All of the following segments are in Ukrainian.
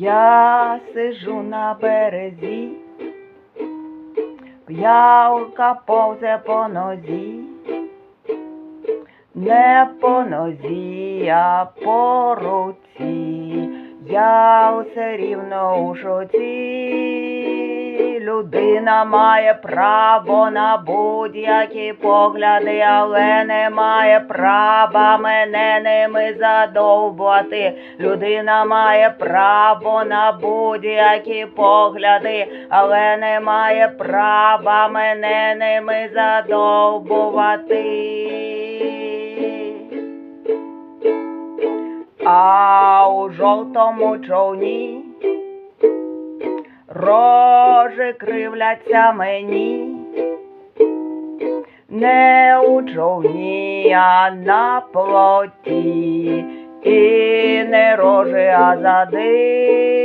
Я сижу на березі, п'явка повзе по нозі, не по нозі, а по руці. Я усе рівно у шоці. Людина має право на будь-які погляди, але не має права мене ними задовбувати. Людина має право на будь-які погляди, але не має права мене ними задовбувати. А у жовтому човні рожі кривляться мені. Не у човні, а на плоті, і не рожі, а зади.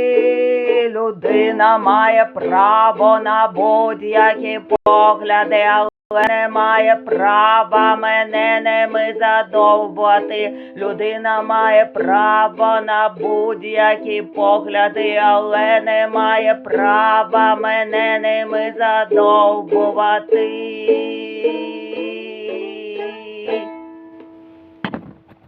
Людина має право на будь-які погляди, не має права мене ними задовбувати. Людина має право на будь-які погляди, але не має права мене ними задовбувати.